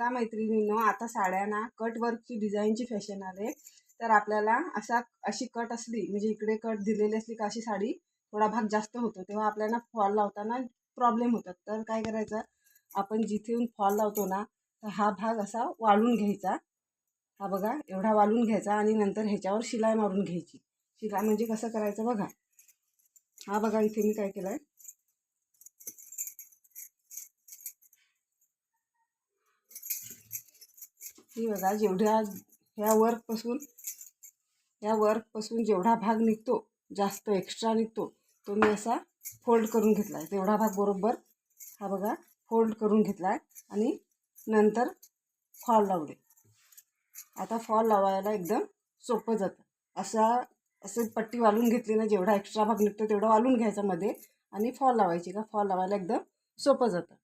बघा मैत्रिणींनो आता साड्यांना कट वर्कची डिझाईनची फॅशन आले. तर आपल्याला असा अशी कट असली म्हणजे इकडे कट दिलेली असली का अशी साडी थोडा भाग जास्त होतो. तेव्हा आपल्याला फॉल लावताना प्रॉब्लेम होतात. तर काय करायचं? आपण जिथून फॉल लावतो ना तर हा भाग असा वाळून घ्यायचा. हा बघा एवढा वाळून घ्यायचा आणि नंतर ह्याच्यावर शिलाई मारून घ्यायची. शिलाई म्हणजे कसं करायचं बघा. हा बघा इथे मी काय केलं आहे ही बघा जेवढ्या ह्या वर्कपासून ह्या वर्कपासून जेवढा भाग निघतो जास्त एक्स्ट्रा निघतो तो मी असा फोल्ड करून घेतला आहे तेवढा भाग बरोबर हा बघा फोल्ड करून घेतला आहे आणि नंतर फॉल लावले. आता फॉल लावायला एकदम सोपं जातं. असा असं पट्टी वालून घेतली ना जेवढा एक्स्ट्रा भाग निघतो तेवढा वालून घ्यायचा मध्ये आणि फॉल लावायची. का? फॉल लावायला एकदम सोपं जातं.